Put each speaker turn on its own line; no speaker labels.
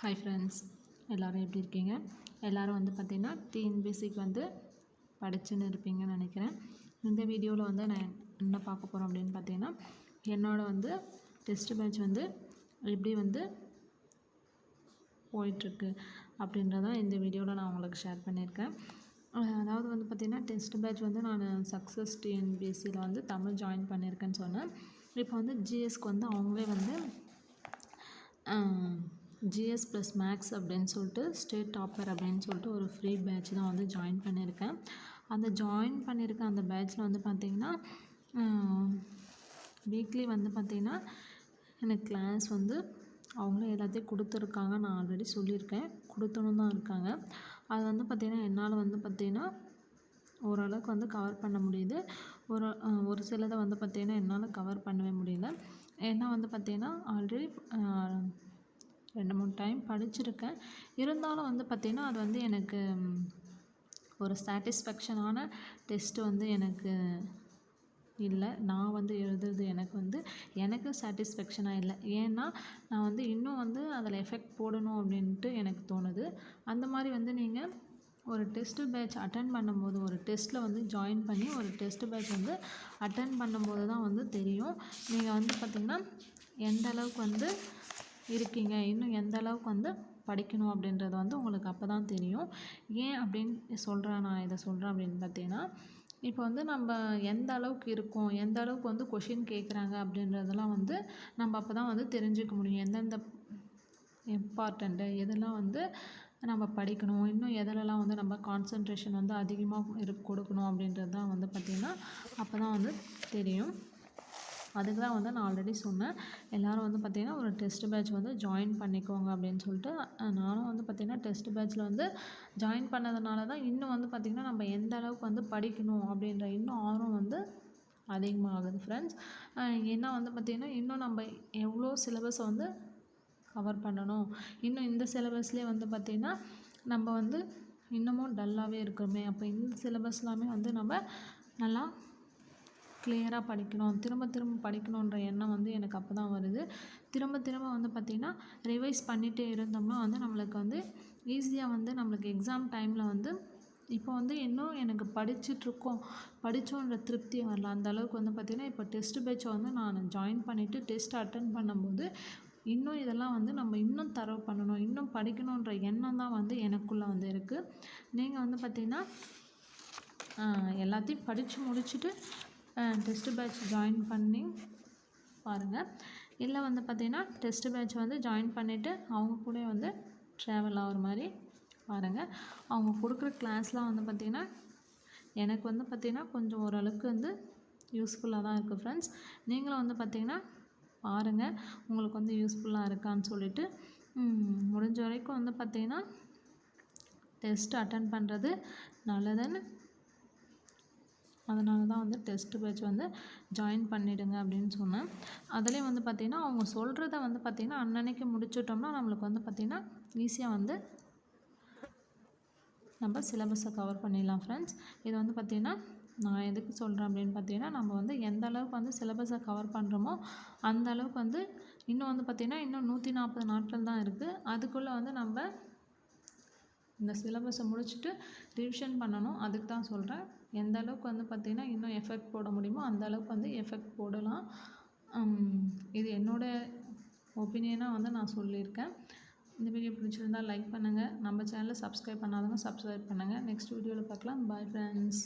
Hi friends எல்லோரும் எப்படி இருக்கீங்க? எல்லோரும் வந்து பார்த்திங்கன்னா டிஎன்பிசிக்கு வந்து படிச்சுன்னு இருப்பீங்கன்னு நினைக்கிறேன். இந்த வீடியோவில் வந்து நான் என்ன பார்க்க போகிறோம் அப்படின்னு பார்த்தீங்கன்னா என்னோடய வந்து டெஸ்ட் பேட்ச் வந்து எப்படி வந்து போயிட்டுருக்கு அப்படின்றதான் இந்த வீடியோவில் நான் உங்களுக்கு ஷேர் பண்ணியிருக்கேன். அதாவது வந்து பார்த்திங்கன்னா டெஸ்ட் பேட்ச் வந்து நான் சக்ஸஸ் டிஎன்பிஎஸ்சியில் வந்து தமிழ் ஜாயின் பண்ணியிருக்கேன்னு சொன்னேன். இப்போ வந்து ஜிஎஸ்க்கு வந்து அவங்களே வந்து ஜிஎஸ் ப்ளஸ் மேக்ஸ் அப்படின்னு சொல்லிட்டு ஸ்டேட் டாப்பர் அப்படின்னு சொல்லிட்டு ஒரு ஃப்ரீ பேட்ச் தான் வந்து ஜாயின் பண்ணியிருக்கேன். அந்த ஜாயின் பண்ணியிருக்க அந்த பேட்ச்சில் வந்து பார்த்திங்கன்னா வீக்லி வந்து பார்த்திங்கன்னா எனக்கு கிளாஸ் வந்து அவங்களே எல்லாத்தையும் கொடுத்துருக்காங்க நான் ஆல்ரெடி சொல்லியிருக்கேன். கொடுத்தணும் தான் இருக்காங்க. அது வந்து பார்த்திங்கன்னா என்னால் வந்து பார்த்திங்கன்னா ஓரளவுக்கு வந்து கவர் பண்ண முடியுது. ஒரு ஒரு சிலதை வந்து பார்த்திங்கன்னா என்னால் கவர் பண்ணவே முடியல. ஏன்னா வந்து பார்த்திங்கன்னா ஆல்ரெடி ரெண்டு மூணு டைம் படிச்சிருக்கேன். இருந்தாலும் வந்து பார்த்திங்கன்னா அது வந்து எனக்கு ஒரு சாட்டிஸ்ஃபேக்ஷனான டெஸ்ட்டு வந்து எனக்கு இல்லை. நான் வந்து எழுதுறது எனக்கு வந்து எனக்கு சாட்டிஸ்ஃபேக்ஷனாக இல்லை. ஏன்னா நான் வந்து இன்னும் வந்து அதில் எஃபெக்ட் போடணும் அப்படின்ட்டு எனக்கு தோணுது. அந்த மாதிரி வந்து நீங்கள் ஒரு டெஸ்ட்டு பேட்ச் அட்டன் பண்ணும்போது ஒரு டெஸ்ட்டில் வந்து ஜாயின் பண்ணி ஒரு டெஸ்ட்டு பேட்ச் வந்து அட்டன் பண்ணும்போது தான் வந்து தெரியும். நீங்கள் வந்து பார்த்திங்கன்னா எந்த அளவுக்கு வந்து இருக்கீங்க. இன்னும் எந்த அளவுக்கு வந்து படிக்கணும் அப்படின்றது வந்து உங்களுக்கு அப்போ தான் தெரியும். ஏன் அப்படின்னு சொல்கிறேன் நான் இதை சொல்கிறேன் அப்படின்னு பார்த்தீங்கன்னா இப்போ வந்து நம்ம எந்த அளவுக்கு இருக்கோம் எந்த அளவுக்கு வந்து கொஷின் கேட்குறாங்க அப்படின்றதெல்லாம் வந்து நம்ம அப்போ தான் வந்து தெரிஞ்சுக்க முடியும். எந்தெந்த இம்பார்ட்டண்ட்டு எதெல்லாம் வந்து நம்ம படிக்கணும் இன்னும் எதிலலாம் வந்து நம்ம கான்சன்ட்ரேஷன் வந்து அதிகமாக இரு கொடுக்கணும் அப்படின்றது தான் வந்து பார்த்திங்கன்னா அப்போ தான் வந்து தெரியும். அதுக்கு தான் வந்து நான் ஆல்ரெடி சொன்னேன். எல்லோரும் வந்து பார்த்திங்கன்னா ஒரு டெஸ்ட் பேட்ச் வந்து ஜாயின் பண்ணிக்கோங்க அப்படின்னு சொல்லிட்டு நானும் வந்து பார்த்திங்கன்னா டெஸ்ட் பேட்ச்சில் வந்து ஜாயின் பண்ணதுனால தான் இன்னும் வந்து பார்த்திங்கன்னா நம்ம எந்த அளவுக்கு வந்து படிக்கணும் அப்படின்ற இன்னும் ஆர்வம் வந்து அதிகமாகுது ஃப்ரெண்ட்ஸ் ஏன்னா வந்து பார்த்திங்கன்னா இன்னும் நம்ம எவ்வளோ சிலபஸை வந்து கவர் பண்ணணும். இன்னும் இந்த சிலபஸ்லேயே வந்து பார்த்திங்கன்னா நம்ம வந்து இன்னமும் டல்லாகவே இருக்கிறோமே. அப்போ இந்த சிலபஸ்லாமே வந்து நம்ம நல்லா கிளியராக படிக்கணும் திரும்ப திரும்ப படிக்கணுன்ற எண்ணம் வந்து எனக்கு அப்போ தான் வருது. திரும்ப திரும்ப வந்து பார்த்திங்கன்னா ரிவைஸ் பண்ணிகிட்டே இருந்தோம்னா வந்து நம்மளுக்கு வந்து ஈஸியாக வந்து நம்மளுக்கு எக்ஸாம் டைமில் வந்து இப்போ வந்து இன்னும் எனக்கு படிச்சுட்ருக்கோம் படித்தோன்ற திருப்தி வரல. அந்த அளவுக்கு வந்து பார்த்திங்கன்னா இப்போ டெஸ்ட் பேட்சை வந்து நான் ஜாயின் பண்ணிவிட்டு டெஸ்ட் அட்டன் பண்ணும்போது இன்னும் இதெல்லாம் வந்து நம்ம இன்னும் தரவு பண்ணணும் இன்னும் படிக்கணுன்ற எண்ணம் தான் வந்து எனக்குள்ளே வந்து இருக்குது நீங்கள் வந்து பார்த்திங்கன்னா எல்லாத்தையும் படித்து முடிச்சுட்டு டெஸ்ட்டு பேட்ச் ஜாயின் பண்ணி பாருங்கள் இல்லை வந்து பார்த்திங்கன்னா டெஸ்ட்டு பேட்ச் வந்து ஜாயின் பண்ணிவிட்டு அவங்க கூட வந்து ட்ராவல் ஆகிற மாதிரி பாருங்கள் அவங்க கொடுக்குற கிளாஸ்லாம் வந்து பார்த்திங்கன்னா எனக்கு வந்து பார்த்திங்கன்னா கொஞ்சம் ஓரளவுக்கு வந்து யூஸ்ஃபுல்லாக தான் இருக்குது ஃப்ரெண்ட்ஸ் நீங்களும் வந்து பார்த்திங்கன்னா பாருங்கள் உங்களுக்கு வந்து யூஸ்ஃபுல்லாக இருக்கான்னு சொல்லிட்டு முடிஞ்ச வரைக்கும் வந்து பார்த்திங்கன்னா டெஸ்ட் அட்டன் பண்ணுறது நல்லதுன்னு அதனால தான் வந்து டெஸ்ட்டு பேட்ச் வந்து ஜாயின் பண்ணிவிடுங்க அப்படின்னு சொன்னேன். அதுலேயும் வந்து பார்த்திங்கன்னா அவங்க சொல்கிறத வந்து பார்த்திங்கன்னா அன்னன்னைக்கு முடிச்சுட்டோம்னா நம்மளுக்கு வந்து பார்த்திங்கன்னா ஈஸியாக வந்து நம்ம சிலபஸை கவர் பண்ணிடலாம் ஃப்ரெண்ட்ஸ் இது வந்து பார்த்திங்கன்னா நான் எதுக்கு சொல்கிறேன் அப்படின்னு பார்த்தீங்கன்னா நம்ம வந்து எந்த அளவுக்கு வந்து சிலபஸை கவர் பண்ணுறோமோ அந்த அளவுக்கு வந்து இன்னும் வந்து பார்த்திங்கன்னா இன்னும் நூற்றி நாற்பது நாட்கள் தான் இருக்குது அதுக்குள்ளே வந்து நம்ம இந்த சிலபஸை முடிச்சுட்டு ரிவிஷன் பண்ணணும். அதுக்கு தான் சொல்கிறேன் எந்த அளவுக்கு வந்து பார்த்திங்கன்னா இன்னும் எஃபெக்ட் போட முடியுமோ அந்த அளவுக்கு வந்து எஃபெக்ட் போடலாம். இது என்னோடய ஒப்பீனியனாக வந்து நான் சொல்லியிருக்கேன். இந்த வீடியோ பிடிச்சிருந்தால் லைக் பண்ணுங்கள் நம்ம சேனலை சப்ஸ்கிரைப் பண்ணாதவங்க சப்ஸ்கிரைப் பண்ணுங்கள் நெக்ஸ்ட் வீடியோவில் பார்க்கலாம். Bye friends